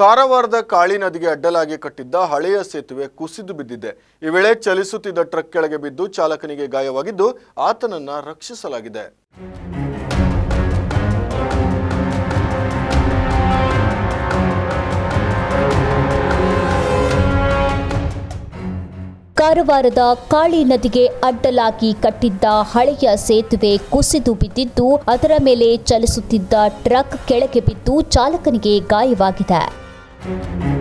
ಕಾರವಾರದ ಕಾಳಿ ನದಿಗೆ ಅಡ್ಡಲಾಗಿ ಕಟ್ಟಿದ್ದ ಹಳೆಯ ಸೇತುವೆ ಕುಸಿದು ಬಿದ್ದಿದೆ. ಈ ವೇಳೆ ಚಲಿಸುತ್ತಿದ್ದ ಟ್ರಕ್ ಕೆಳಗೆ ಬಿದ್ದು ಚಾಲಕನಿಗೆ ಗಾಯವಾಗಿದ್ದು ಆತನನ್ನ ರಕ್ಷಿಸಲಾಗಿದೆ. ಕಾರವಾರದ ಕಾಳಿ ನದಿಗೆ ಅಡ್ಡಲಾಗಿ ಕಟ್ಟಿದ್ದ ಹಳೆಯ ಸೇತುವೆ ಕುಸಿದು ಬಿದ್ದಿದ್ದು, ಅದರ ಮೇಲೆ ಚಲಿಸುತ್ತಿದ್ದ ಟ್ರಕ್ ಕೆಳಗೆ ಬಿದ್ದು ಚಾಲಕನಿಗೆ ಗಾಯವಾಗಿದೆ. Thank you.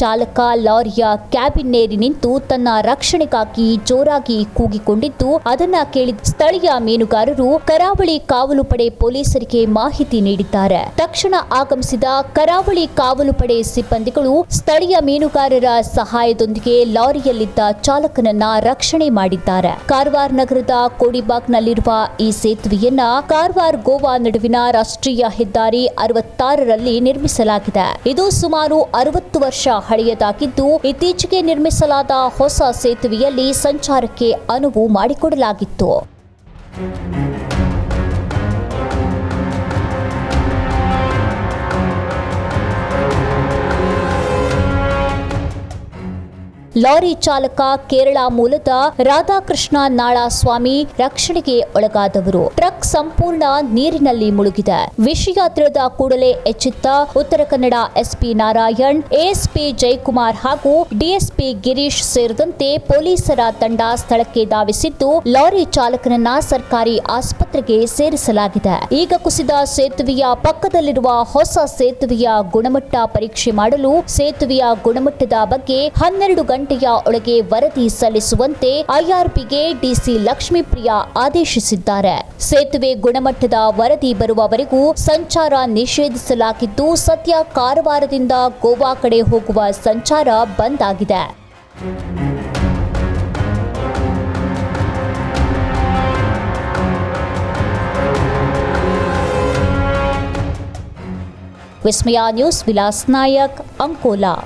ಚಾಲಕ ಲಾರಿಯ ಕ್ಯಾಬಿನ್ನೇರಿ ನಿಂತು ತನ್ನ ರಕ್ಷಣೆಗಾಗಿ ಜೋರಾಗಿ ಕೂಗಿಕೊಂಡಿದ್ದು, ಅದನ್ನ ಕೇಳಿದ ಸ್ಥಳೀಯ ಮೀನುಗಾರರು, ಕರಾವಳಿ ಕಾವಲು ಪಡೆ ಪೊಲೀಸರಿಗೆ ಮಾಹಿತಿ ನೀಡಿದ್ದಾರೆ. ತಕ್ಷಣ ಆಗಮಿಸಿದ ಕರಾವಳಿ ಕಾವಲು ಪಡೆ ಸಿಬ್ಬಂದಿಗಳು ಸ್ಥಳೀಯ ಮೀನುಗಾರರ ಸಹಾಯದೊಂದಿಗೆ ಲಾರಿಯಲ್ಲಿದ್ದ ಚಾಲಕನನ್ನ ರಕ್ಷಣೆ ಮಾಡಿದ್ದಾರೆ. ಕಾರವಾರ ನಗರದ ಕೋಡಿಬಾಗ್ನಲ್ಲಿರುವ ಈ ಸೇತುವೆಯನ್ನ ಕಾರವಾರ ಗೋವಾ ನಡುವಿನ ರಾಷ್ಟ್ರೀಯ ಹೆದ್ದಾರಿ ಅರವತ್ತಾರರಲ್ಲಿ ನಿರ್ಮಿಸಲಾಗಿದೆ. ಇದು ಸುಮಾರು ಅರವತ್ತು ವರ್ಷ ಹಳೆಯದಾಗಿದ್ದು ಇತ್ತೀಚೆಗೆ ನಿರ್ಮಿಸಲಾದ ಹೊಸ ಸೇತುವೆಯಲ್ಲಿ ಸಂಚಾರಕ್ಕೆ ಅನುವು ಮಾಡಿಕೊಡಲಾಗಿತ್ತು. ಲಾರಿ ಚಾಲಕ ಕೇರಳ ಮೂಲದ ರಾಧಾಕೃಷ್ಣ ನಾಳಸ್ವಾಮಿ ರಕ್ಷಣೆಗೆ ಒಳಗಾದವರು. ಟ್ರಕ್ ಸಂಪೂರ್ಣ ನೀರಿನಲ್ಲಿ ಮುಳುಗಿದೆ. ವಿಷಯ ತಿಳಿದ ಕೂಡಲೇ ಎಚ್ಚೆತ್ತ ಉತ್ತರ ಕನ್ನಡ ಎಸ್ಪಿ ನಾರಾಯಣ್, ಎಎಸ್ಪಿ ಜಯಕುಮಾರ್ ಹಾಗೂ ಡಿಎಸ್ಪಿ ಗಿರೀಶ್ ಸೇರಿದಂತೆ ಪೊಲೀಸರ ತಂಡ ಸ್ಥಳಕ್ಕೆ ಧಾವಿಸಿದ್ದು, ಲಾರಿ ಚಾಲಕನನ್ನ ಸರ್ಕಾರಿ ಆಸ್ಪತ್ರೆಗೆ ಸೇರಿಸಲಾಗಿದೆ. ಈಗ ಕುಸಿದ ಸೇತುವೆಯ ಪಕ್ಕದಲ್ಲಿರುವ ಹೊಸ ಸೇತುವೆಯ ಗುಣಮಟ್ಟ ಪರೀಕ್ಷೆ ಮಾಡಲು ಸೇತುವೆಯ ಗುಣಮಟ್ಟದ ಬಗ್ಗೆ ಹನ್ನೆರಡು ಗಂಟೆಯ ಒಳಗೆ ವರದಿ ಸಲ್ಲಿಸುವಂತೆ ಐಆರ್ಪಿಗೆ ಡಿಸಿ ಲಕ್ಷ್ಮೀಪ್ರಿಯಾ ಆದೇಶಿಸಿದ್ದಾರೆ. ಸೇತುವೆ ಗುಣಮಟ್ಟದ ವರದಿ ಬರುವವರೆಗೂ ಸಂಚಾರ ನಿಷೇಧಿಸಲಾಗಿದ್ದು, ಸದ್ಯ ಕಾರವಾರದಿಂದ ಗೋವಾ ಕಡೆ ಹೋಗುವ ಸಂಚಾರ ಬಂದ್ ಆಗಿದೆ. ವಿಸ್ಮಯ ನ್ಯೂಸ್, ವಿಲಾಸ್ ನಾಯಕ್, ಅಂಕೋಲಾ.